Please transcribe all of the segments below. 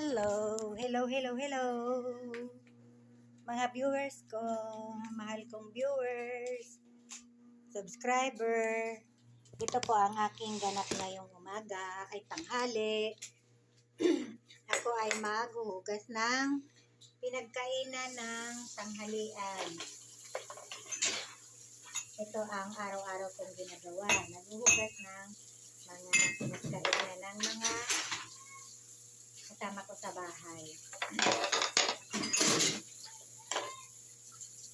Hello, hello, hello, hello. Mga viewers ko, mahal kong viewers, subscriber. Ito po ang aking ganap ngayong umaga, ay tanghali. Ako ay maghuhugas ng pinagkainan ng tanghalian. Ito ang araw-araw kong ginagawa. Naghuhugas ng mga pinagkainan ng mga kasama ko sa bahay.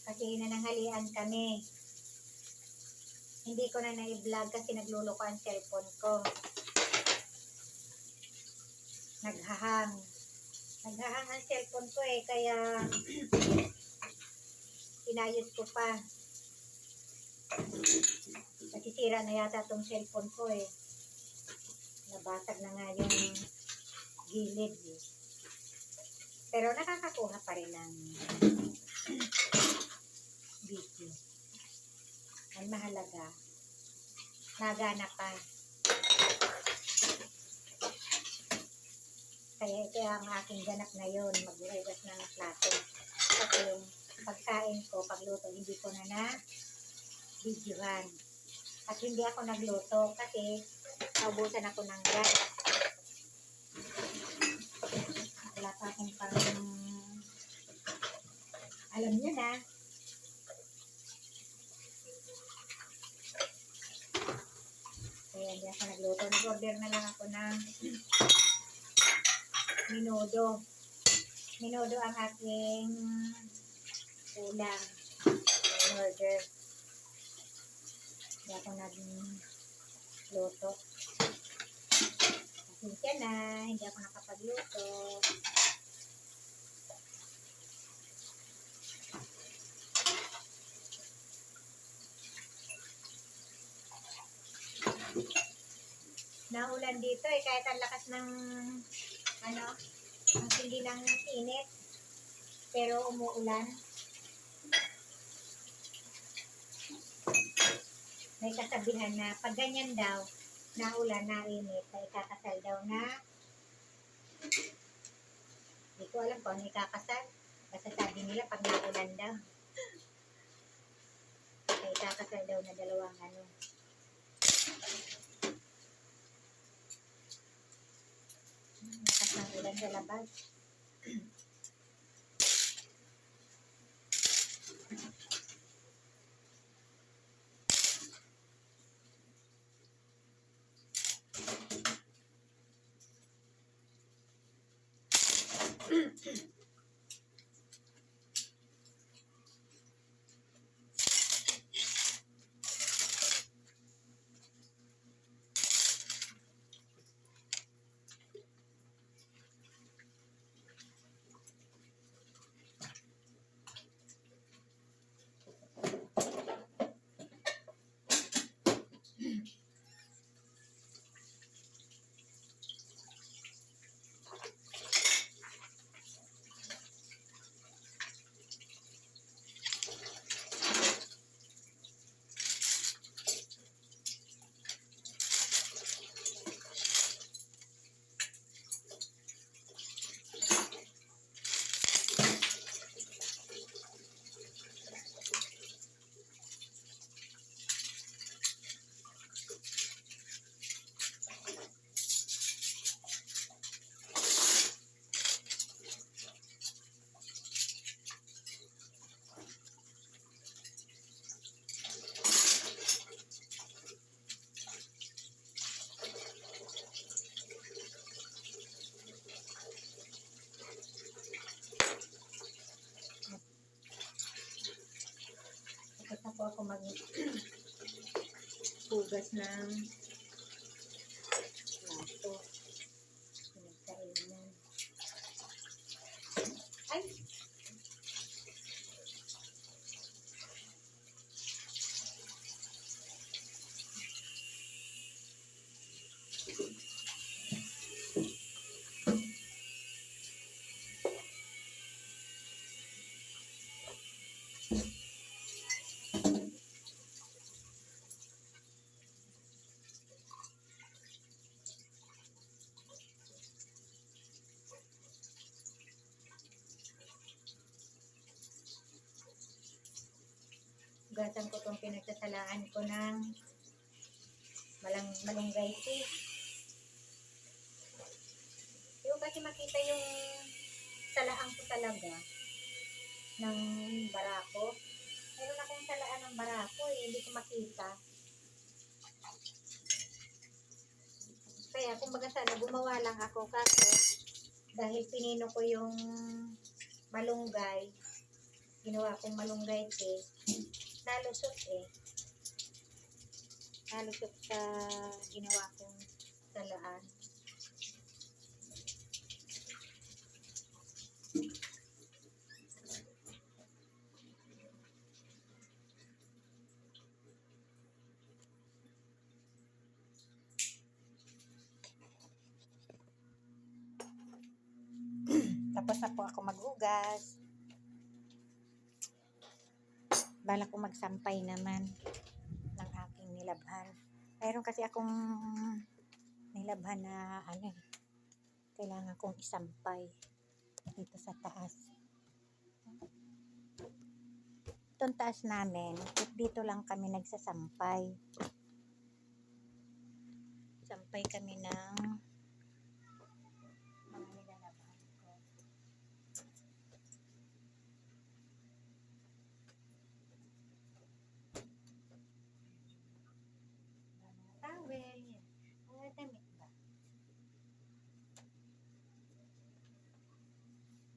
Kasi nananghalian kami. Hindi ko na na-vlog kasi nagluluko ang cellphone ko. Naghahang. Naghahang ang cellphone ko eh, kaya inayos ko pa. Kasi na yata tong cellphone ko eh. Nabasag na nga yung gilid eh. Pero nakakakuha pa rin ng video. Ang mahalaga, nagana pa. Kaya ito ang aking ganap ngayon, maghuhugas ng plato. Kasi yung pagkain ko, pagluto, hindi ko na na videohan. At hindi ako nagluto kasi naubusan ako ng gas. Wala pa akong pang... Alam niyo na. Kaya hindi ako nagluto. Nag-order na lang ako ng minudo. Minudo ang aking ulam. In-order. Hindi ako nagluto. Pasensya na, hindi ako nakapagluto. Naulan dito eh, kahit ang lakas ng ano, ang hindi ng init. Pero umuulan. May kasabihan na pag ganyan daw, naulan na init, ay ikakasal daw na hindi ko alam kung ano ikakasal. Basta sabi nila pag naulan daw. Ay ikakasal daw na dalawang ano. Ng ulan sa labas. Tapos mag hugas ng Hugasan ko itong pinagsasalaan ko ng malang malunggay tea. Yung kasi makita yung salaan ko talaga ng barako. Meron akong salaan ng barako eh, hindi ko makita. Kaya kumbaga sana gumawa lang ako kaso dahil pinino ko yung malunggay, ginawa kong malunggay tea, nalusot eh. Nalusot sa ginawa kong salaan. Tapos na po ako maghugas. Bala ko magsampay naman ng aking nilabhan. Mayroon kasi akong nilabhan na ano eh. Kailangan kong isampay dito sa taas. Itong taas namin, dito lang kami nagsasampay. Sampay kami ng mga nilalabhan ko. Mga towel, yan. Mga damit ba?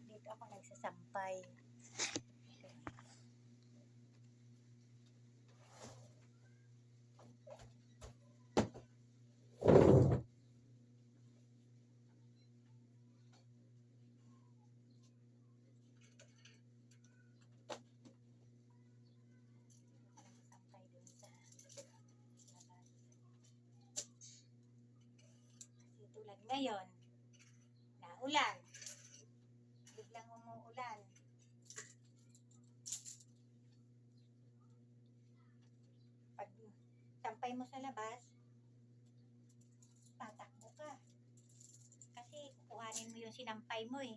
Dito ako nagsasampay. Nagsasampay dun sa labas. Kasi tulad ngayon, naulan. Biglang umuulan. Pag sampay mo sa labas, tatakbo ka. Kasi kukuhanin mo yung sinampay mo eh.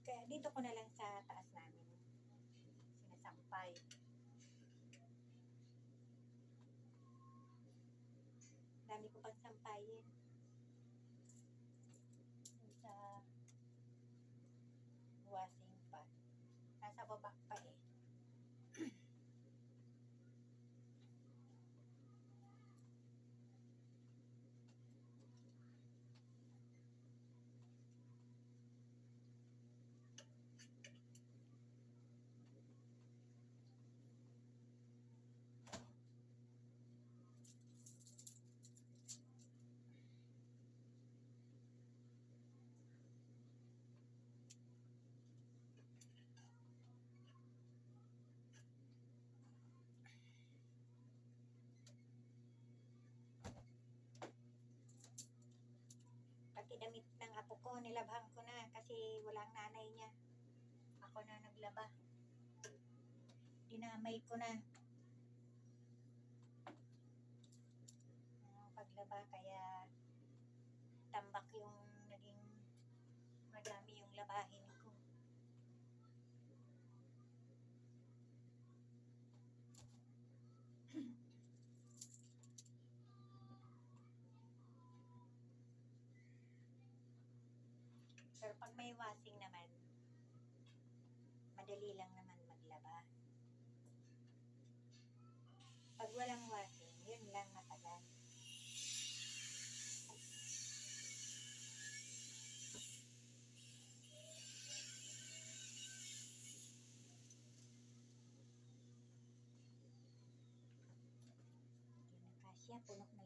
Kaya dito ko na lang sa taas namin sinasampay. Dami ko pang sampayin. Dun sa washing pan. Nasa baba pa eh. Pati damit ng apo ko, nilabhan ko na kasi walang nanay niya. Ako na naglaba. Dinamay ko na. Ang paglaba kaya tambak yung naging madami yung labahin ko. Pero pag may washing naman, madali lang naman maglaba. Pag walang washing, yun lang matagal. Hindi na kasya, puno na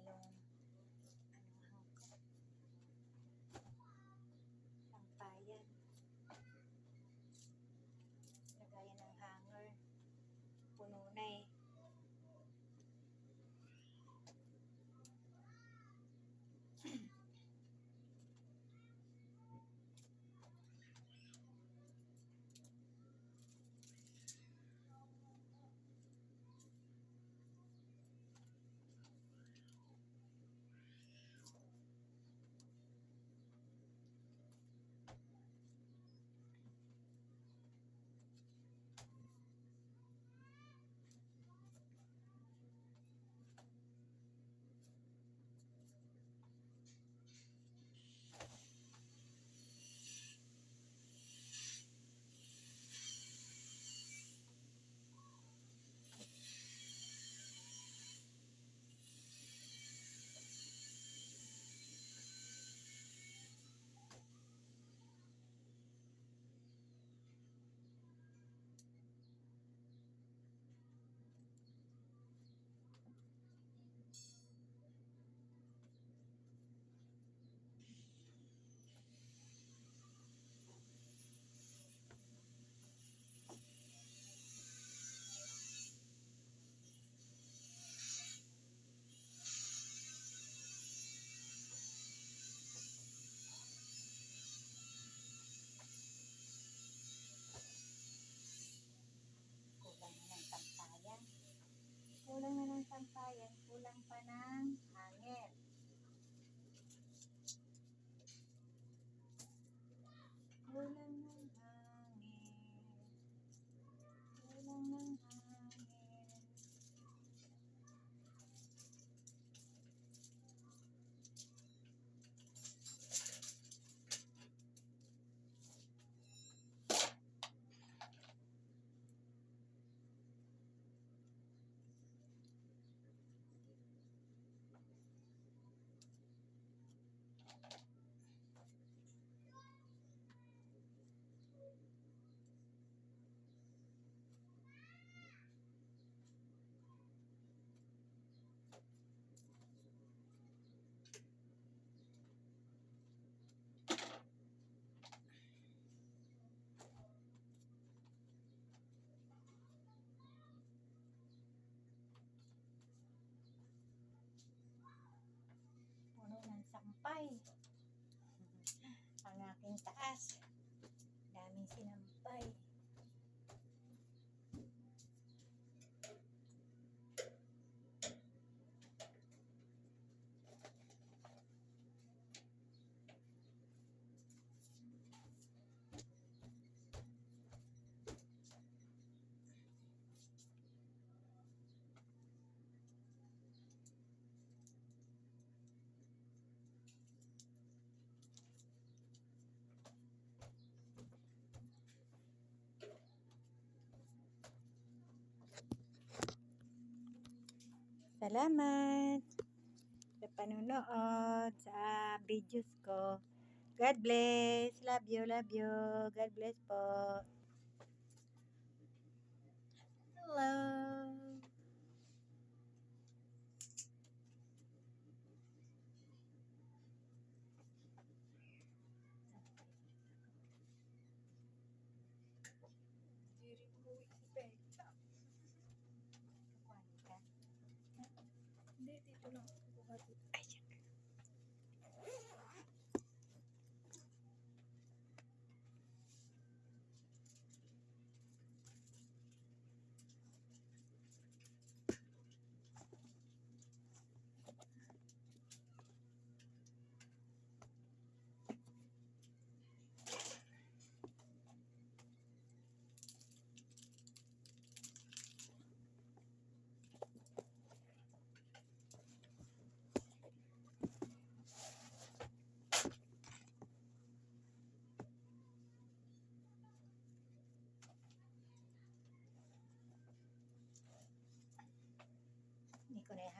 sampay. Ang aking taas. Daming sinampay. Salamat sa panunood sa videos ko. God bless. Love you, love you. God bless po. Hello. Hindi ko na i-hanger to.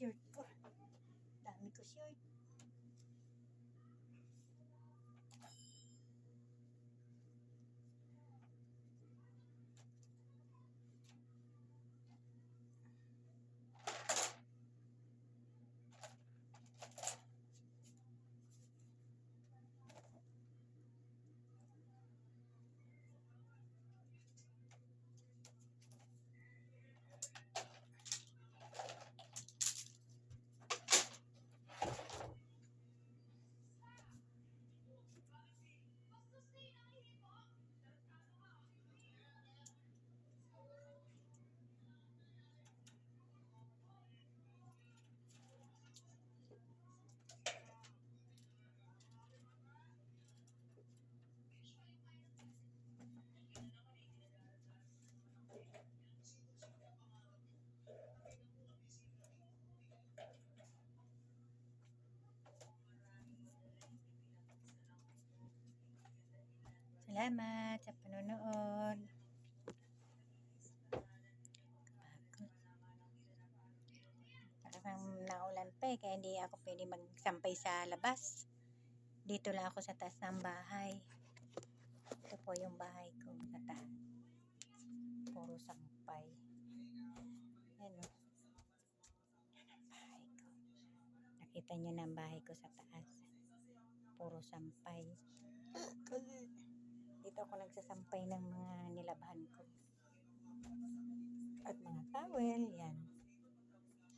Shirt ko. Dami ko shirt. Salamat sa panonood. Parang naulan pa eh, kaya hindi ako pwede magsampay sa labas. Dito lang ako sa taas ng bahay. Ito po yung bahay ko sa taas. Puro sampay. Yan o. Bahay ko. Nakita niyo na ang bahay ko sa taas. Puro sampay. Dito ako nagsasampay ng mga nilabhan ko. At mga towel, yan.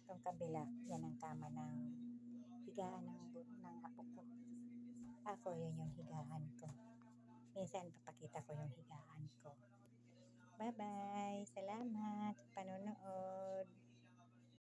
Itong kabila, yan ang kama ng higaan ng, ng apo ko. Ako, yun yung higaan ko. Minsan, papakita ko yung higaan ko. Bye-bye! Salamat sa panonood!